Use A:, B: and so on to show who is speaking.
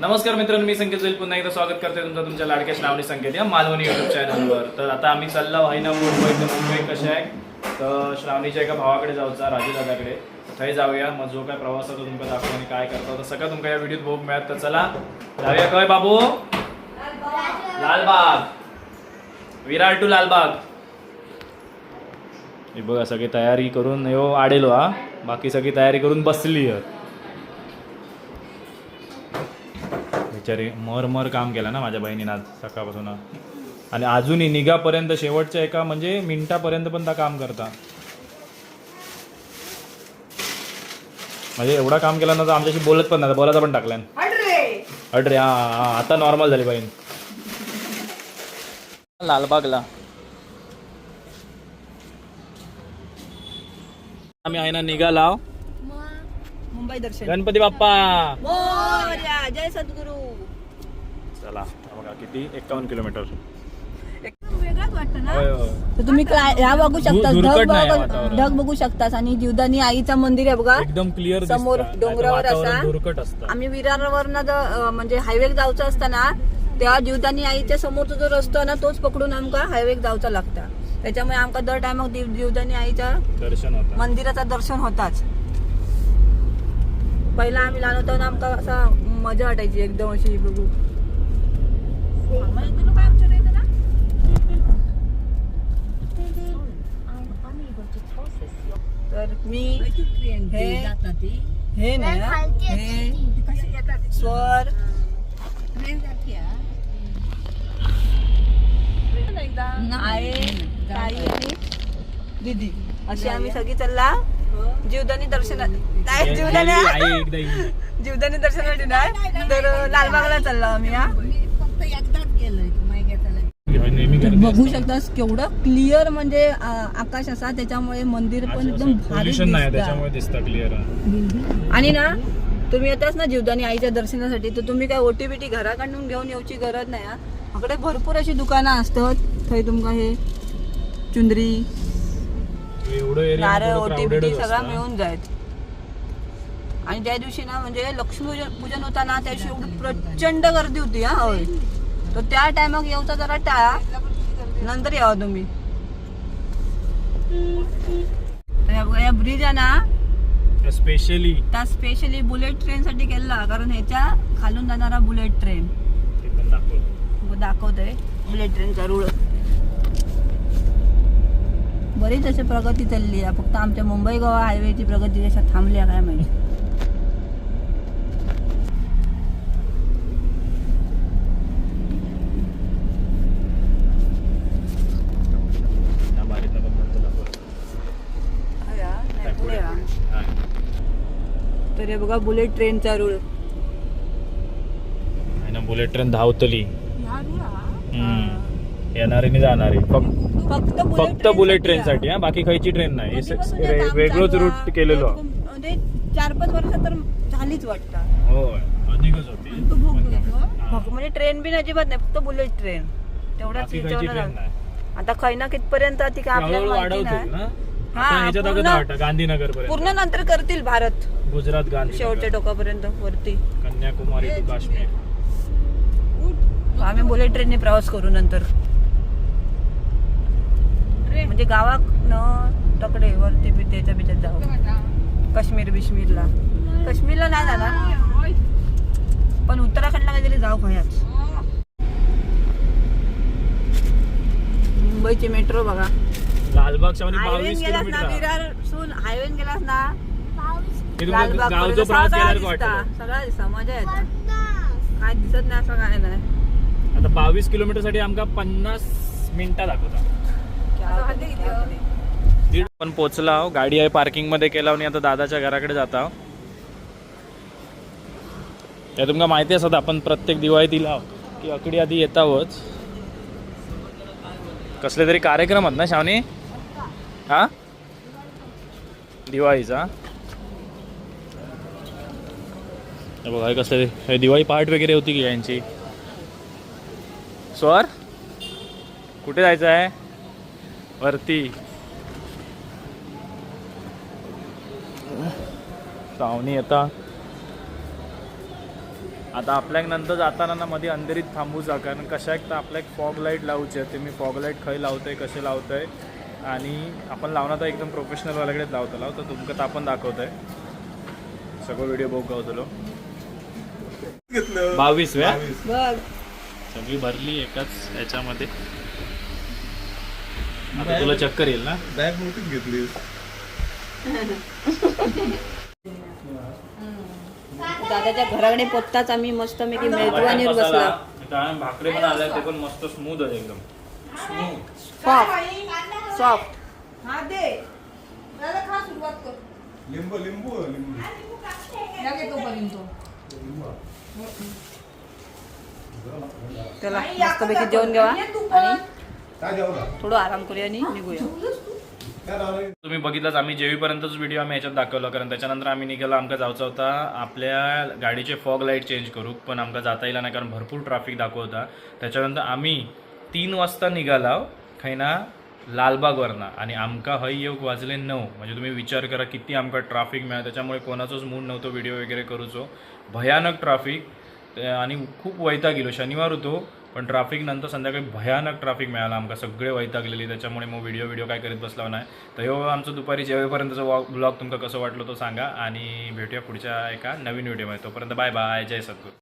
A: नमस्कार मित्रांनो मी संकेत जाईल. पुन्हा एकदा स्वागत करते तुमचं तुमच्या लाडक्या श्रावणी संकेत या मालवणी युट्यूब चॅनलवर तर आता आम्ही चाललो आहे ना मुंबई तर मुंबई कशा आहे? तर श्रावणीच्या एका भावाकडे जाऊचा राजू दादाकडे थंय जाऊया. मग जो काय प्रवास होतो तुमका दाखवून आणि काय करतो तर सगळं तुमका या व्हिडिओत भोग मिळत तर चला जाऊया. काय बाबू? लालबाग. विरार टू लालबाग. हे बघा सगळी तयारी करून यो आडेलो हा. बाकी सगळी तयारी करून बसली आहेत. बिचारी मर मर काम केलं ना माझ्या बहिणीनं आज सकाळपासून. आणि अजूनही निघापर्यंत शेवटच्या एका म्हणजे मिनिटापर्यंत पण त्या काम करता. म्हणजे एवढा काम केला ना तर आमच्याशी बोलत पण नाही बोलायचा पण टाकलाय अड रे हा हा आता नॉर्मल झाली बहीण. लालबागला. आम्ही आहे ना निघाला
B: मुंबई दर्शन.
A: गणपती बाप्पा.
B: मोरया जय सद्गुरू.
A: चला बघा किती? किलोमीटर.
B: तर तुम्ही ह्या बघू शकता ढग
A: नाही
B: बघ-
A: वातावरण.
B: ढग बघू शकतास. आणि जीवदानी आईचं मंदिर आहे बघा.
A: एकदम क्लिअर
B: समोर डोंगरावर असा.
A: दुर्कट असतं.
B: आम्ही विरारवरनं ज- म्हणजे हायवे जायचं असताना तेव्हा जीवदानी आईच्या समोरचा जो रस्तो आहे ना तोच पकडून आमका हायवे जायचा लागता. त्याच्यामुळे आमका दर टायमाक जीव- जीवदानी आईच्या
A: दर्शन होतं.
B: मंदिराचं दर्शन होताच. पहिला आम्ही लहान होतो ना आमका असा मजा वाटायची एकदम अशी बघू. तर मी हे हे नाही हा. स्वर आहे ताई आणि दीदी अशी आम्ही सगळी चालला जीवदानी दर्शन जीवदानी
A: आई एकदा येईल.
B: जीवदानी दर्शनासाठी नाही तर लालबागला चाललो आम्ही हा बघू. शकतास केवढं क्लिअर म्हणजे आकाश असा त्याच्यामुळे मंदिर पण एकदम भारी दिसतं.
A: क्लिअर
B: आणि ना तुम्ही येताच ना जीवदानी आईच्या दर्शनासाठी तर तुम्ही काय ओटी बिटी घराकडून घेऊन येऊची गरज नाही आकडे भरपूर अशी दुकानं असतात. थंय तुमका हे चुंदरी नारळ ओटी बिटी सगळा. मिळून जायत. आणि त्या दिवशी ना म्हणजे लक्ष्मी पूजन पूजन होता ना त्या दिवशी एवढी प्रचंड गर्दी होती हा होय. तर त्या टायमाक येऊचा जरा टाळा. नंतर यावा तुम्ही. या ब्रिज आहे ना
A: स्पेशली
B: त्या स्पेशली बुलेट ट्रेन साठी केला कारण ह्याच्या खालून जाणारा बुलेट ट्रेन दाखवतोय. बुलेट ट्रेनचा रूळ. बरीच अशी प्रगती चालली आहे. फक्त आमच्या मुंबई गोवा हायवेची प्रगती कशा थांबली आहे काय माहिती
A: त्या बारीतनं पण नंतर दाखवलं. काय पुढे? हा.
B: तर हे बघा बुलेट ट्रेनचा रूळ
A: आहे ना बुलेट ट्रेन धावतली. हम्म. येणारी आणि जाणारी. फक्त
B: फक्त
A: फक्त बुलेट ट्रेन साठी हा? बाकी खायची ट्रेन नाही. वेगळंच रूट केलेलो.
B: म्हणजे चार पाच वर्ष तर झालीच वाटतं.
A: होय. अधिकच होती. हा.
B: फक्त म्हणजे ट्रेन बिन अजिबात नाही फक्त बुलेट ट्रेन तेवढंच आता खैना कितपर्यंत ती काय आपल्याला
A: हळूहळू
B: हा,
A: ह्याच्यात
B: पूर्ण-
A: गांधीनगर
B: पूर्ण
A: पर्यंत
B: नंतर करतील भारत.
A: गुजरात गांधी
B: शेवटच्या टोकापर्यंत वरती.
A: कन्याकुमारी टू काश्मीर.
B: आम्ही बुलेट ट्रेनने प्रवास करू नंतर. म्हणजे गावात न तकडे वरती बी त्याच्या बिच्यात जाऊ काश्मीर बिश्मीरला. काश्मीरला नाही जाणार. पण उत्तराखंडला काहीतरी जाऊ खयाच मुंबईची मेट्रो बघा. हायवे
A: बावीस
B: गेलास ना
A: किलोमीटर
B: विरार सून हायवे गेलास ना?
A: तुमचा
B: लालबाग
A: गावचा
B: पर्यंत
A: प्रवास
B: सगळा
A: केल्यावर
B: दिसता
A: वाटतं
B: सगळा दिसता मजा येते. काय दिसत नाही असं काय नाही
A: आता बावीस किलोमीटरसाठी आमका पन्नास मिनिटं दाखवता. दीड पण पोचला आहो. गाडी आहे पार्किंगमध्ये केला आणि आता दादाच्या घराकडे जाता आहो. ते तुमका माहिती असत आपण प्रत्येक दिवाळीत दिला की अकडी आधी येतावच कसले तरी कार्यक्रम आहेत ना शावनी? हा? दिवाळीचा बघा हे दिवाळी पहाट वगैरे होती की यांची? स्वर? कुठे जायचं आहे? वरती. पाहुणे आता. आता आपल्याक नंतर जाताना ना मध्ये अंधेरीत थांबूचा कारण कशाक तर आपल्याक फॉग लाइट लावचे ते मी फॉग लाइट खंय लावतंय कसे लावतंय? आणि आपण लावणार तर एकदम प्रोफेशनल वाल्याकडेच लावतलो तर तुमका तर आपण दाखवतोय. सगळं व्हिडिओ बघू गावतलो बावीस
B: बघ.
A: सगळी भरली एकाच याच्यामध्ये आता तुला चक्कर येईल ना?
C: बॅग मोठीच घेतली
B: दादाच्या घराकडे पोचताच आम्ही मस्त पैकी मेजवानीवर बसला.
A: भाकरी पण आल्या ते पण मस्त स्मूथ आहे एकदम.
B: सॉफ्ट सॉफ्ट
D: हा दे दादा खा सुरुवात कर.
C: लिंबू लिंबू लिंबू.
D: या घे तोपर्यंत
B: त्याला मस्तपैकी जेवण घ्यावा आणि
C: काय जेवला?
B: थोडं आराम करूया आणि निघूया.
C: काय राहिलं
A: तुम्ही बघितलाच आम्ही जेवीपर्यंतच व्हिडिओ आम्ही याच्यात दाखवला कारण त्याच्यानंतर आम्ही निघालो आमका जायचा होता. आपल्या गाडीचे फॉग लाइट चेंज करू पण आमका जाता येईल नाही कारण भरपूर ट्रॅफिक दाखवता त्याच्यानंतर आम्ही तीन वाजता निघाला. खैना लालबागवरना आणि आमका हय येऊक वाजले नऊ. म्हणजे तुम्ही विचार करा किती आमका ट्राफिक मिळालं. त्याच्यामुळे कोणाचाच मूड नव्हतो व्हिडिओ वगैरे करूचो. भयानक ट्राफिक आणि खूप वैताग गेलो शनिवार होतो पण ट्राफिक नंतर संध्याकाळी भयानक ट्राफिक मिळाला आमका. सगळे वैतागलेली. त्याच्यामुळे मग व्हिडिओ व्हिडिओ काय करीत बसला नाही. तर हो आमचं दुपारी जेवेपर्यंतचा वॉ ब्लॉग तुमचा कसं वाटलं तो सांगा. आणि भेटूया पुढच्या एका नवीन व्हिडिओमध्ये तोपर्यंत बाय बाय जय सद्गुरू.